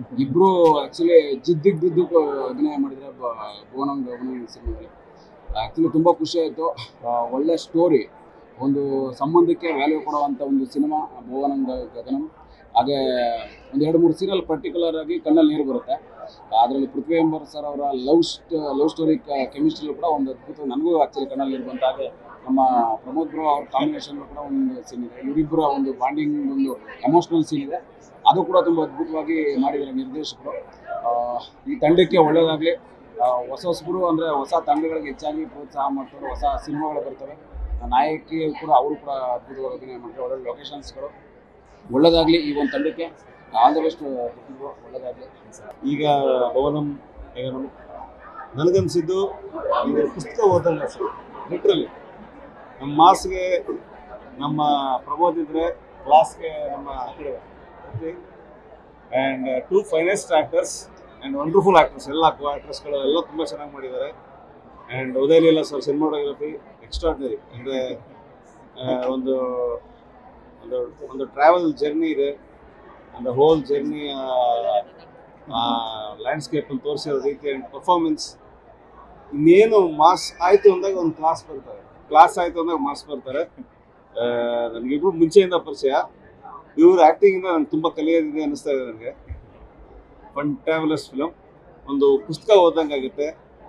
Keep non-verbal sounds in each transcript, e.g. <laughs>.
<laughs> ಇಬ್ರು ಆಕ್ಚುಲಿ ಜಿದ್ದಿಗೆ ಬಿದ್ದು ಅಭಿನಯ ಮಾಡಿದ್ರೆ ಭುವನಂಗ್ ಅಭಿನಯ ಸಿನಿಮಾದಲ್ಲಿ. ಆಕ್ಚುಲಿ ತುಂಬಾ ಖುಷಿ ಆಯ್ತು. ಒಳ್ಳೆ ಸ್ಟೋರಿ ಒಂದು ಸಂಬಂಧಕ್ಕೆ ವ್ಯಾಲ್ಯೂ ಕೊಡುವಂತ ಒಂದು ಸಿನಿಮಾ, ಭುವನಂಗ ಗಗನಂ. ಹಾಗೆ ಒಂದು ಎರಡು ಮೂರು ಸೀರಿಯಲ್ ಪರ್ಟಿಕ್ಯುಲರ್ ಆಗಿ ಕಣ್ಣಲ್ಲಿ ನೀರು ಬರುತ್ತೆ. ಅದರಲ್ಲಿ ಪೃಥ್ವಿ ಎಂಬರ್ ಸರ್ ಅವರ ಲವ್ ಲವ್ ಸ್ಟೋರಿ ಕೆಮಿಸ್ಟ್ರಿ ಕೂಡ ಒಂದು ಅದ್ಭುತ, ನನಗೂ ಆಕ್ಚುಲಿ ಕಣ್ಣಲ್ಲಿ ನೀರು ಬಂತ. ಹಾಗೆ ನಮ್ಮ ಪ್ರಮೋದ್ ಬ್ರೋ ಅವ್ರ ಕಾಂಬಿನೇಷನ್ ಕೂಡ ಒಂದು ಸೀನ್ ಇದೆ. ಇವರಿಬ್ಬರ ಒಂದು ಬಾಂಡಿಂಗ್ ಒಂದು ಎಮೋಷನಲ್ ಸೀನ್ ಇದೆ. ಅದು ಕೂಡ ತುಂಬ ಅದ್ಭುತವಾಗಿ ಮಾಡಿದ್ದಾರೆ ನಿರ್ದೇಶಕರು. ಈ ತಂಡಕ್ಕೆ ಒಳ್ಳೆಯದಾಗಲಿ ಹೊಸ ಹೊಸಬರು ಅಂದರೆ ಹೊಸ ತಂಡಗಳಿಗೆ ಹೆಚ್ಚಾಗಿ ಪ್ರೋತ್ಸಾಹ ಮಾಡ್ತಾರೆ, ಹೊಸ ಸಿನಿಮಾಗಳು ಬರ್ತವೆ. ನಾಯಕಿ ಕೂಡ ಅವರು ಕೂಡ ಅದ್ಭುತವಾಗಿ ಅಭಿನಯ ಮಾಡ್ತಾರೆ. ಒಳ್ಳೆ ಲೊಕೇಶನ್ಸ್ಗಳು ಒಳ್ಳೆಯದಾಗಲಿ ಈ ಒಂದು ತಂಡಕ್ಕೆ. ಆಲ್ ದ ಬೆಸ್ಟ್ ಒಳ್ಳೆಯದಾಗಲಿ ಈಗ ಭವನಂ ನನಗನ್ಸಿದ್ದು ಇದು ಪುಸ್ತಕ ಓದಲ್ಲ ಸರ್ ಲಿಟ್ರಲಿ ನಮ್ಮ ಮಾಸ್ಗೆ ನಮ್ಮ ಪ್ರಮೋದ್ ಇದ್ರೆ ಕ್ಲಾಸ್ಗೆ ನಮ್ಮ and two finest actors and wonderful actors ಎಲ್ಲ ಆ್ಯಕ್ಟ್ರೆಸ್ಗಳು ಎಲ್ಲ ತುಂಬ ಚೆನ್ನಾಗಿ ಮಾಡಿದ್ದಾರೆ. And Uday Leela sir cinematography extraordinary ಅಂದರೆ ಒಂದು ಒಂದು ಒಂದು ಟ್ರಾವೆಲ್ ಜರ್ನಿ ಇದೆ. ಒಂದು ಹೋಲ್ ಜರ್ನಿ ಲ್ಯಾಂಡ್ಸ್ಕೇಪಲ್ಲಿ ತೋರಿಸಿರೋ ರೀತಿ ಆ್ಯಂಡ್ ಪರ್ಫಾರ್ಮೆನ್ಸ್ ಇನ್ನೇನು ಮಾಸ್ ಆಯಿತು ಅಂದಾಗ ಒಂದು ಕ್ಲಾಸ್ ಬರ್ತಾರೆ. ಕ್ಲಾಸ್ ಆಯ್ತು ಅಂದ್ರೆ ಮಾಸ್ ಬರ್ತಾರೆ. ನನಗಿಬ್ರು ಮುಂಚೆಯಿಂದ ಪರಿಚಯ. ಇವ್ರ ಆ್ಯಕ್ಟಿಂಗಿಂದ ನಂಗೆ ತುಂಬ ಕಲಿಯೋದಿದೆ ಅನ್ನಿಸ್ತಾ ಇದೆ ನನಗೆ. ಟ್ರಾವೆಲರ್ಸ್ ಫಿಲಮ್ ಒಂದು ಪುಸ್ತಕ ಓದಂಗೆ ಆಗುತ್ತೆ.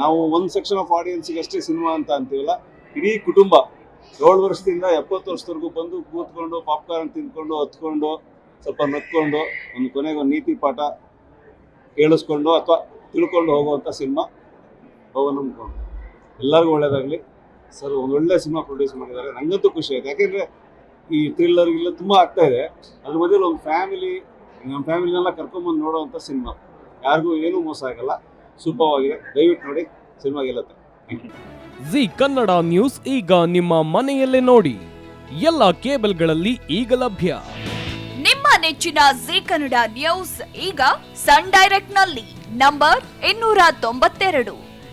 ನಾವು ಒಂದು ಸೆಕ್ಷನ್ ಆಫ್ ಆಡಿಯನ್ಸಿಗೆ ಅಷ್ಟೇ ಸಿನಿಮಾ ಅಂತ ಅಂತೀವಲ್ಲ, ಇಡೀ ಕುಟುಂಬ ಏಳು ವರ್ಷದಿಂದ ಎಪ್ಪತ್ತು ವರ್ಷದವರೆಗೂ ಬಂದು ಕೂತ್ಕೊಂಡು ಪಾಪ್ಕಾರ್ನ್ ತಿಂದ್ಕೊಂಡು, ಹತ್ಕೊಂಡು, ಸ್ವಲ್ಪ ನಕ್ಕೊಂಡು ಒಂದು ಕೊನೆಗೆ ಒಂದು ನೀತಿ ಪಾಠ ಕೇಳಿಸ್ಕೊಂಡು ಅಥವಾ ತಿಳ್ಕೊಂಡು ಹೋಗುವಂಥ ಸಿನಿಮಾ ಭವನ ನಂಬ್ಕೊಂಡು ಎಲ್ಲರಿಗೂ ಒಳ್ಳೇದಾಗಲಿ. ಸರ್ ಒಂದು ಒಳ್ಳೆ ಸಿನಿಮಾ ಪ್ರೊಡ್ಯೂಸ್ ಮಾಡಿದ್ದಾರೆ. ನನಗಂತೂ ಖುಷಿ ಆಯ್ತು. ಯಾಕೆಂದರೆ ಈ ಥ್ರಿಲ್ಲರ್ ಇಲ್ಲ ತುಂಬ ಆಗ್ತಾ ಇದೆ. ಅದ್ರ ಮಧ್ಯೆ ಒಂದು ಫ್ಯಾಮಿಲಿ ನಮ್ಮ ಫ್ಯಾಮಿಲಿನೆಲ್ಲ ಕರ್ಕೊಂಬಂದು ನೋಡೋವಂಥ ಸಿನಿಮಾ. ಯಾರಿಗೂ ಏನೂ ಮೋಸ ಆಗಲ್ಲ. ಸೂಪರ್ವಾಗಿದೆ. ದಯವಿಟ್ಟು ನೋಡಿ ಸಿನಿಮಾ ಗೆಲ್ಲುತ್ತೆ. ಜಿ ಕನ್ನಡ ನ್ಯೂಸ್ ಈಗ ನಿಮ್ಮ ಮನೆಯಲ್ಲೇ ನೋಡಿ. ಎಲ್ಲ ಕೇಬಲ್ಗಳಲ್ಲಿ ಈಗ ಲಭ್ಯ. ನಿಮ್ಮ ನೆಚ್ಚಿನ ಜಿ ಕನ್ನಡ ನ್ಯೂಸ್ ಈಗ ಸನ್ ಡೈರೆಕ್ಟ್ನಲ್ಲಿ. ನಂಬರ್ ಇನ್ನೂರ ತೊಂಬತ್ತೆರಡು.